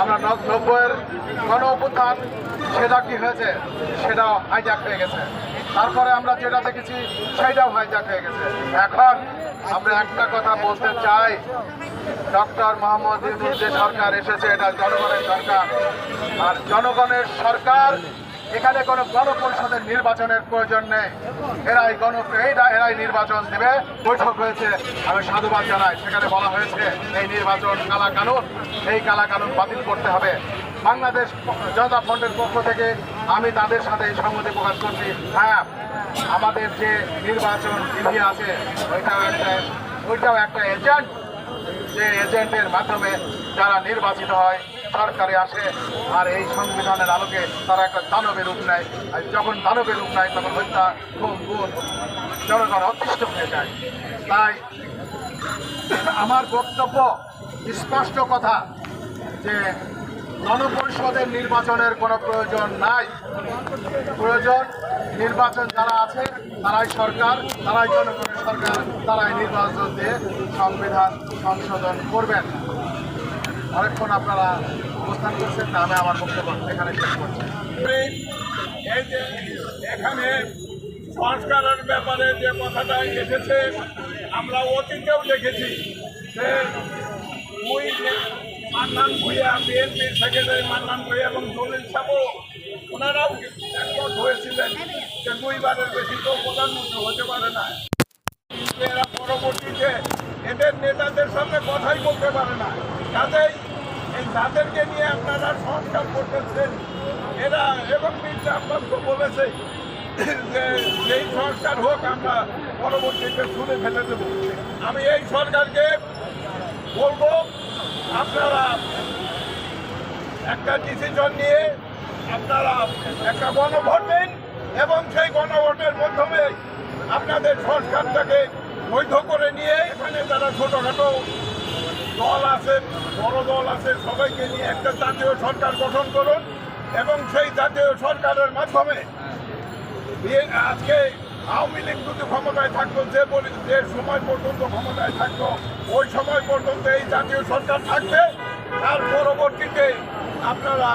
আমরা নব্বইয়ের গণ অভ্যুত্থান সেটা কি হয়েছে? সেটাও হাইজ্যাক হয়ে গেছে। তারপরে আমরা যেটা দেখেছি, সেটাও হাইজ্যাক হয়ে গেছে। এখন আমরা একটা কথা বলতে চাই। ডক্টর মোহাম্মদ ইউনুস যে সরকার এসেছে, এটা জনগণের সরকার। আর জনগণের সরকার এখানে কোনো গণপরিষদের নির্বাচনের প্রয়োজন নেই। এরাই গণ এরাই নির্বাচন দেবে। বৈঠক হয়েছে, আমি সাধুবাদ জানাই। সেখানে বলা হয়েছে, এই নির্বাচন কালা কানুন এই কালা কানুন বাতিল করতে হবে। বাংলাদেশ জনতা ফ্রন্টের পক্ষ থেকে আমি তাদের সাথে এই সংহতি প্রকাশ করছি। হ্যাঁ আমাদের যে নির্বাচন বিধি আছে, ওইটাও একটা ওইটাও একটা এজেন্ট যে এজেন্টের মাধ্যমে যারা নির্বাচিত হয় সরকারে আসে আর এই সংবিধানের আলোকে তারা একটা দানবের রূপ নেয়। আর যখন দানবের রূপ নেয়, তখন হত্যা খুন গুণ জনগণ অতিষ্ঠ হয়ে যায়। তাই আমার বক্তব্য, স্পষ্ট কথা যে গণপরিষদের নির্বাচনের কোনো প্রয়োজন নাই। প্রয়োজন নির্বাচন যারা আছে, তারাই সরকার, তারাই জনগণের সরকার, তারাই নির্বাচন দিয়ে সংবিধান সংশোধন করবেন। অনেকক্ষণ আপনারা অবস্থান করছেন আমি আমার বক্তব্য এখানে এখানে সংস্কারের ব্যাপারে যে কথাটা এসেছে, আমরা অতীতেও দেখেছি যে দুই মান্নান ভূঁইয়া বিএনপির সেক্রেটারি মান্নান ভূঁইয়া এবং দলিল সাবু, ওনারাও একমত হয়েছিলেন যে দুইবারের বেশি তো প্রধানমন্ত্রী হতে পারে না। এরা পরবর্তীতে এদের নেতাদের সামনে কথাই বলতে পারে না। কাজেই এই যাদেরকে নিয়ে আপনারা সংস্কার করতেছেন। এরা এবং মির্জা আব্বাস তো বলেছে যে যেই সংস্কার হোক আমরা পরবর্তীতে শুনে ফেলে দেব। আমি এই সরকারকে বলব, আপনারা একটা ডিসিশন নিয়ে আপনারা একটা গণভোট দিন এবং সেই গণভোটের মাধ্যমে আপনাদের সংস্কারটাকে বৈধ করে নিয়ে এখানে যারা ছোটোখাটো দল আছে, বড় দল আছে, সবাইকে নিয়ে একটা জাতীয় সরকার গঠন করুন এবং সেই জাতীয় সরকারের মাধ্যমে আজকে আওয়ামী লীগ যদি ক্ষমতায় থাকতো, যে বলি যে সময় পর্যন্ত ক্ষমতায় থাকতো, ওই সময় পর্যন্ত এই জাতীয় সরকার থাকবে। তার পরবর্তীতে আপনারা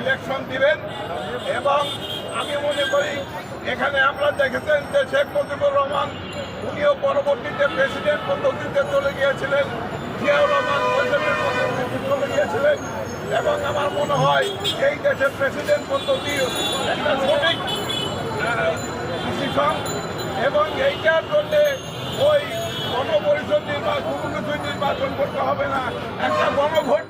ইলেকশন দিবেন এবং আমি মনে করি, এখানে আমরা দেখেছেন যে শেখ মুজিবুর রহমান উনিও পরবর্তীতে প্রেসিডেন্ট পদ্ধতিতে চলে গিয়েছিলেন। জিয়াউর রহমান প্রেসিডেন্ট পদ্ধতিতে চলে গিয়েছিলেন এবং আমার মনে হয় এই দেশের প্রেসিডেন্ট পদ্ধতি একটা সঠিক ডিসিশন এবং এইটার জন্যে ওই গণপরিষদ নির্বাচন নির্বাচন করতে হবে না। একটা গণভোট